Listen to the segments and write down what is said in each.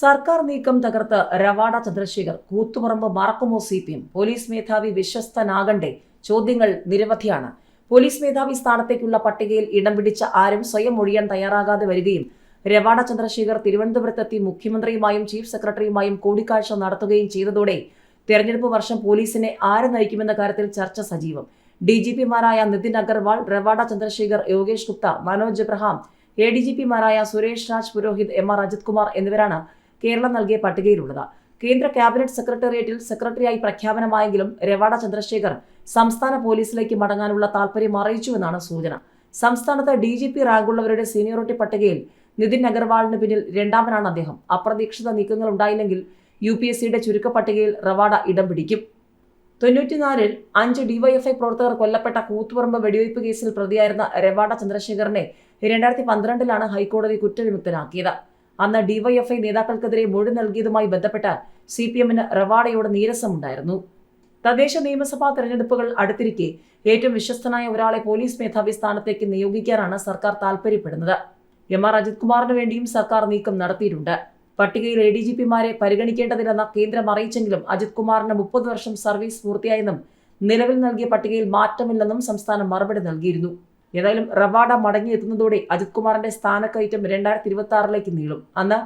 സർക്കാർ നീക്കം തകർത്ത് രവാഡ ചന്ദ്രശേഖർ കൂത്തുപറമ്പ് മറക്കുമോ സി പി എം? പോലീസ് മേധാവി വിശ്വസ്തനാകണ്ടേ? ചോദ്യങ്ങൾ നിരവധിയാണ്. പോലീസ് മേധാവി സ്ഥാനത്തേക്കുള്ള പട്ടികയിൽ ഇടം പിടിച്ച ആരും സ്വയം ഒഴിയാൻ തയ്യാറാകാതെ വരികയും രവാഡ ചന്ദ്രശേഖർ തിരുവനന്തപുരത്തെത്തി മുഖ്യമന്ത്രിയുമായും ചീഫ് സെക്രട്ടറിയുമായും കൂടിക്കാഴ്ച നടത്തുകയും ചെയ്തതോടെ തെരഞ്ഞെടുപ്പ് വർഷം പോലീസിനെ ആര് നയിക്കുമെന്ന കാര്യത്തിൽ ചർച്ച സജീവം. D G പിമാരായ Nitin Agarwal Rawada Chandrasekhar Yogesh Gupta Manoj Abraham A D G പിമാരായ Suresh Raj Purohit M R Ajith Kumar എന്നിവരാണ് കേരളം നൽകിയ പട്ടികയിലുള്ളത്. കേന്ദ്ര ക്യാബിനറ്റ് സെക്രട്ടേറിയറ്റിൽ സെക്രട്ടറിയായി പ്രഖ്യാപനമായെങ്കിലും രവാഡ ചന്ദ്രശേഖർ സംസ്ഥാന പോലീസിലേക്ക് മടങ്ങാനുള്ള താൽപര്യം അറിയിച്ചുവെന്നാണ് സൂചന. സംസ്ഥാനത്ത് ഡി ജി പി റാങ്കുള്ളവരുടെ സീനിയോറിറ്റി പട്ടികയിൽ നിതിൻ അഗർവാളിന് പിന്നിൽ രണ്ടാമനാണ് അദ്ദേഹം. അപ്രതീക്ഷിത നീക്കങ്ങൾ ഉണ്ടായില്ലെങ്കിൽ യു പി എസ് സിയുടെ ചുരുക്കപ്പട്ടികയിൽ റവാഡ ഇടം പിടിക്കും. തൊണ്ണൂറ്റിനാലിൽ അഞ്ച് ഡിവൈഎഫ്ഐ പ്രവർത്തകർ കൊല്ലപ്പെട്ട കൂത്തുപറമ്പ് വെടിവയ്പ് കേസിൽ പ്രതിയായിരുന്ന രവാഡ ചന്ദ്രശേഖരനെ രണ്ടായിരത്തി പന്ത്രണ്ടിലാണ് ഹൈക്കോടതി കുറ്റവിമുക്തനാക്കിയത്. അന്ന് ഡിവൈഎഫ്ഐ നേതാക്കൾക്കെതിരെ മൊഴി നൽകിയതുമായി ബന്ധപ്പെട്ട് സി പി എമ്മിന് റവാഡയോട് നീരസമുണ്ടായിരുന്നു. തദ്ദേശ നിയമസഭാ തെരഞ്ഞെടുപ്പുകൾ അടുത്തിരിക്കെ ഏറ്റവും വിശ്വസ്തനായ ഒരാളെ പോലീസ് മേധാവി സ്ഥാനത്തേക്ക് നിയോഗിക്കാനാണ് സർക്കാർ താൽപര്യപ്പെടുന്നത്. എം ആർ അജിത് കുമാറിന് വേണ്ടിയും സർക്കാർ നീക്കം നടത്തിയിട്ടുണ്ട്. പട്ടികയിൽ എ ഡി ജി പിമാരെ പരിഗണിക്കേണ്ടതില്ലെന്ന കേന്ദ്രം അറിയിച്ചെങ്കിലും അജിത് കുമാറിന് മുപ്പത് വർഷം സർവീസ് പൂർത്തിയായെന്നും നിലവിൽ നൽകിയ പട്ടികയിൽ മാറ്റമില്ലെന്നും സംസ്ഥാനം മറുപടി നൽകിയിരുന്നു. ഏതായാലും റവാഡ മടങ്ങിയെത്തുന്നതോടെ അജിത് കുമാറിന്റെ സ്ഥാനക്കയറ്റം രണ്ടായിരത്തി ഇരുപത്തി ആറിലേക്ക് നീളും. അന്ന്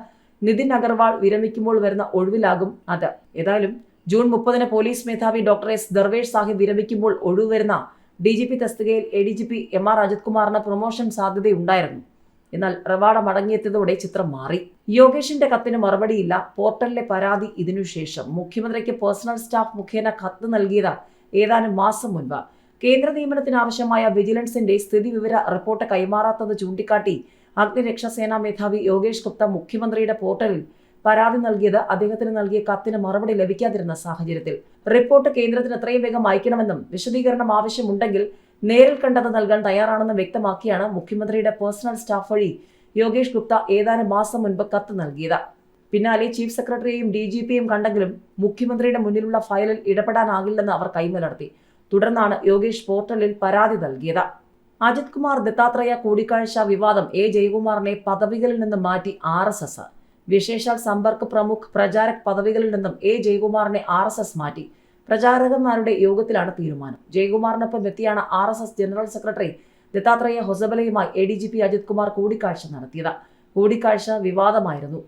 നിതിൻ അഗർവാൾ വിരമിക്കുമ്പോൾ വരുന്ന ഒഴിവിലാകും അത്. ഏതായാലും ജൂൺ മുപ്പതിന് പോലീസ് മേധാവി ഡോക്ടർ എസ് ദർവേഷ് സാഹിബ് വിരമിക്കുമ്പോൾ ഒഴിവ് വരുന്ന ഡി ജി പി തസ്തികയിൽ A D G P M R Ajith കുമാറിന് പ്രൊമോഷൻ സാധ്യതയുണ്ടായിരുന്നു. എന്നാൽ റവാഡ മടങ്ങിയെത്തിയതോടെ ചിത്രം മാറി. യോഗേഷിന്റെ കത്തിന് മറുപടിയില്ല. പോർട്ടലിലെ പരാതി ഇതിനുശേഷം. മുഖ്യമന്ത്രിക്ക് പേഴ്സണൽ സ്റ്റാഫ് മുഖേന കത്ത് നൽകിയത് ഏതാനും മാസം മുൻപ്. കേന്ദ്ര നിയമനത്തിനാവശ്യമായ വിജിലൻസിന്റെ സ്ഥിതി വിവര റിപ്പോർട്ട് കൈമാറാത്തത് ചൂണ്ടിക്കാട്ടി അഗ്നിരക്ഷാസേനാ മേധാവി യോഗേഷ് ഗുപ്ത മുഖ്യമന്ത്രിയുടെ പോർട്ടലിൽ പരാതി നൽകിയത് അദ്ദേഹത്തിന് നൽകിയ കത്തിന് മറുപടി ലഭിക്കാതിരുന്ന സാഹചര്യത്തിൽ. റിപ്പോർട്ട് കേന്ദ്രത്തിന് എത്രയും വേഗം അയക്കണമെന്നും വിശദീകരണം ആവശ്യമുണ്ടെങ്കിൽ നേരിൽ കണ്ടത് നൽകാൻ തയ്യാറാണെന്ന് വ്യക്തമാക്കിയാണ് മുഖ്യമന്ത്രിയുടെ പേഴ്സണൽ സ്റ്റാഫ് വഴി യോഗേഷ് ഗുപ്ത ഏതാനും മാസം മുൻപ് കത്ത് നൽകിയത്. പിന്നാലെ ചീഫ് സെക്രട്ടറിയെയും ഡി ജി കണ്ടെങ്കിലും മുഖ്യമന്ത്രിയുടെ മുന്നിലുള്ള ഫയലിൽ ഇടപെടാനാകില്ലെന്ന് അവർ കൈമലർത്തി. തുടർന്നാണ് യോഗേഷ് പോർട്ടലിൽ പരാതി നൽകിയത്. അജിത് കുമാർ ദത്താത്രേയ കൂടിക്കാഴ്ച വിവാദം എ ജയകുമാറിനെ പദവികളിൽ നിന്ന് മാറ്റി ആർ എസ് എസ്. വിശേഷാൽ സമ്പർക്ക് പ്രമുഖ് പ്രചാരക് പദവികളിൽ നിന്നും എ ജയകുമാറിനെ ആർ എസ് എസ് മാറ്റി. പ്രചാരകന്മാരുടെ യോഗത്തിലാണ് തീരുമാനം. ജയകുമാറിനൊപ്പം എത്തിയാണ് R S S general secretary Dattatreya ഹൊസബലയുമായി A D G P Ajith Kumar കൂടിക്കാഴ്ച നടത്തിയത്. കൂടിക്കാഴ്ച വിവാദമായിരുന്നു.